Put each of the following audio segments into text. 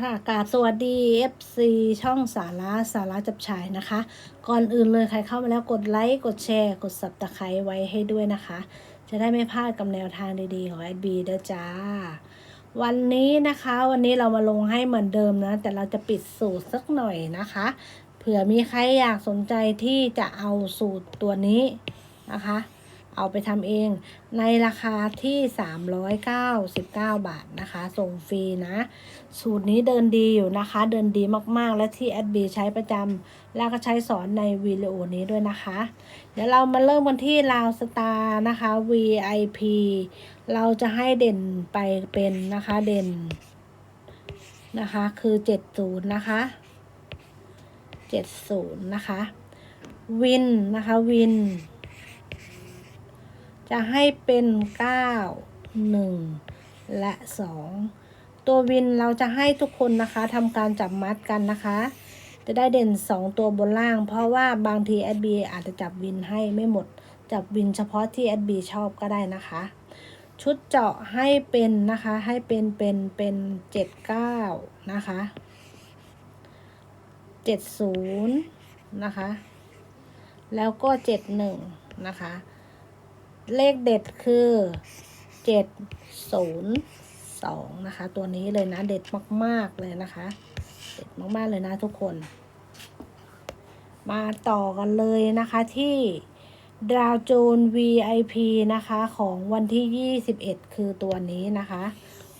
ค่ะกราบสวัสดี FC ช่องสาระสาระจับฉายนะคะ ก่อนอื่นเลยใครเข้ามาแล้วกดไลค์กดแชร์ กดสับตะไคร้ไว้ให้ด้วยนะคะ จะได้ไม่พลาดกับแนวทางดีๆ ของแอดบีเด้อจ้า วันนี้นะคะวันนี้เรามาลงให้เหมือนเดิมนะ แต่เราจะปิดสูตรสักหน่อยนะคะ เผื่อมีใครอยากสนใจที่จะเอาสูตรตัวนี้นะคะ เอาไปทำเองในราคาที่ 399 บาทนะคะ ส่งฟรีนะ สูตรนี้เดินดีอยู่นะคะ เดินดีมากๆ และที่แอดบีใช้ประจำแล้วก็ใช้สอนในวิดีโอนี้ด้วยนะคะ เดี๋ยวเรามาเริ่มกันที่ลาวสตาร์นะคะ VIP เราจะให้เด่นไปเป็นนะคะเด่นนะคะ คือ 70 นะคะ 70 นะคะ วินนะคะวิน จะให้เป็น 9 1 และ 2 ตัววินเราจะให้ทุกคนนะคะทำการจับมัดกันนะคะ จะได้เด่น 2 ตัวบนล่าง เพราะว่าบางทีแอดบีอาจจะจับวินให้ไม่หมด จับวินเฉพาะที่แอดบีชอบก็ได้นะคะ ชุดเจาะให้เป็นนะคะให้เป็นเป็นเป็น79นะคะ70นย์นะคะ แล้วก็71นะคะ เลขเด็ดคือเจ็ดศูนย์สองนะคะ ตัวนี้เลยนะ เด็ดมาก ๆ เลยนะคะ เด็ดมาก ๆ เลยนะทุกคน มาต่อกันเลยนะคะที่ดาวโจน VIP นะคะ ของวันที่ 21 คือตัวนี้นะคะ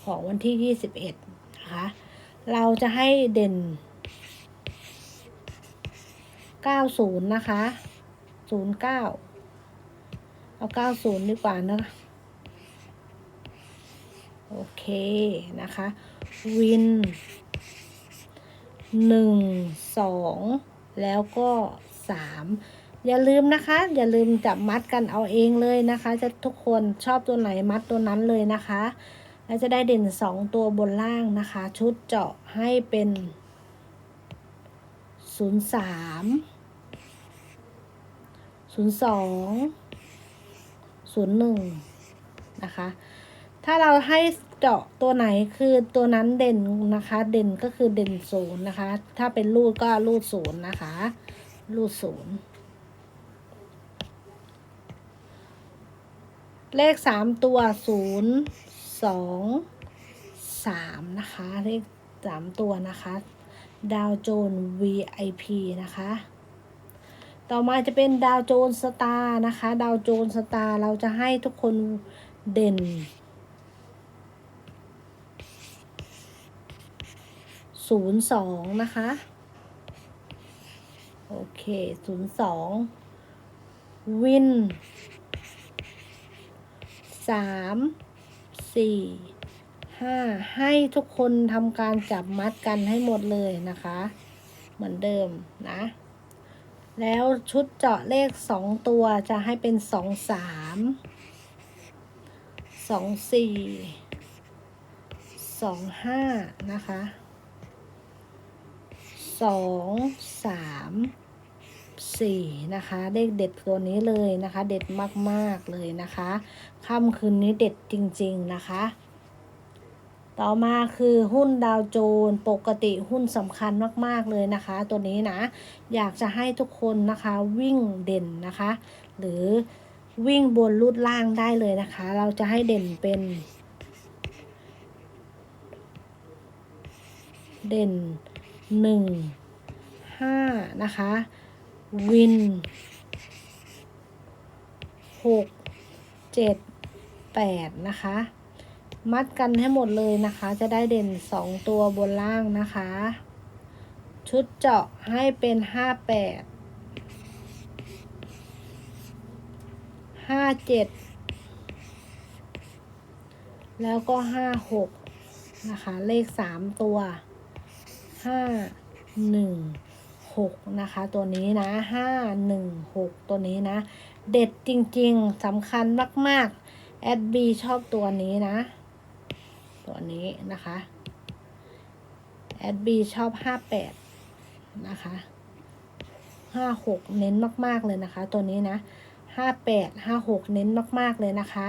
ของวันที่ 21 นะคะ เราจะให้เด่น 90 นะคะ 09 เอาเก้าศูนย์ดีกว่านะโอเคนะคะ วินหนึ่งสองแล้วก็สามอย่าลืมนะคะ อย่าลืมจับมัดกันเอาเองเลยนะคะ จะทุกคนชอบตัวไหนมัดตัวนั้นเลยนะคะ แล้วจะได้เด่นสองตัวบนล่างนะคะ ชุดเจาะให้เป็นศูนย์สามศูนย์สอง ศูนย์หนึ่งนะคะ ถ้าเราให้เจาะตัวไหนคือตัวนั้นเด่นนะคะ เด่นก็คือเด่นศูนย์นะคะ ถ้าเป็นรูดก็รูดศูนย์นะคะ รูดศูนย์เลขสามตัวศูนย์สองสามนะคะ เลขสามตัวนะคะ ดาวโจน VIP นะคะ ต่อมาจะเป็นดาวโจนสตาร์นะคะ ดาวโจนสตาร์เราจะให้ทุกคนเด่น ศูนย์สองนะคะ โอเคศูนย์สองวินสามสี่ห้าให้ทุกคนทำการจับมัดกันให้หมดเลยนะคะ เหมือนเดิมนะ แล้วชุดเจาะเลขสองตัวจะให้เป็นสองสามสองสี่สองห้านะคะสองสามสี่นะคะเลขเด็ดตัวนี้เลยนะคะ เด็ดมากๆเลยนะคะค่ำคืนนี้เด็ดจริง ๆ นะคะ ต่อมาคือหุ้นดาวโจนส์ปกติหุ้นสำคัญมาก ๆ เลยนะคะ ตัวนี้นะ อยากจะให้ทุกคนนะคะวิ่งเด่นนะคะ หรือวิ่งบนรูดล่างได้เลยนะคะ เราจะให้เด่นเป็น เด่นหนึ่งห้านะคะ วินหกเจ็ดแปดนะคะ มัดกันให้หมดเลยนะคะ จะได้เด่นสองตัวบนล่างนะคะ ชุดเจาะให้เป็นห้าแปดห้าเจ็ดแล้วก็ห้าหกนะคะ เลขสามตัวห้าหนึ่งหกนะคะ ตัวนี้นะห้าหนึ่งหกตัวนี้นะ เด็ดจริงๆสำคัญมาก ๆ แอดบีชอบตัวนี้นะ ตัวนี้นะคะแอดบีชอบห้าแปดนะคะห้าหกเน้นมาก ๆ เลยนะคะ ตัวนี้นะ ห้าแปดห้าหกเน้นมาก ๆ เลยนะคะ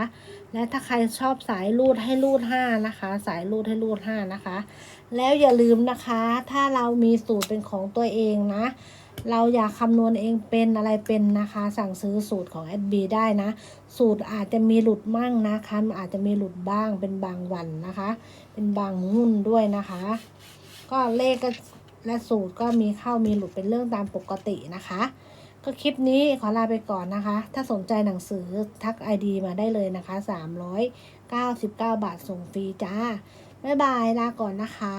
และถ้าใครชอบสายรูดให้รูดห้านะคะ สายรูดให้รูดห้านะคะ แล้วอย่าลืมนะคะ ถ้าเรามีสูตรเป็นของตัวเองนะ เราอยากคำนวณเองเป็นอะไรเป็นนะคะ สั่งซื้อสูตรของ SB ได้นะ สูตรอาจจะมีหลุดมั่งนะคะอาจจะมีหลุดบ้างเป็นบางวันนะคะ เป็นบางหุ้นด้วยนะคะ ก็เลขก็และสูตรก็มีเข้ามีหลุดเป็นเรื่องตามปกตินะคะ ก็คลิปนี้ขอลาไปก่อนนะคะ ถ้าสนใจหนังสือทัก ID มาได้เลยนะคะ 399 บาทส่งฟรีจ้า บ๊ายบาย ลาก่อนนะคะ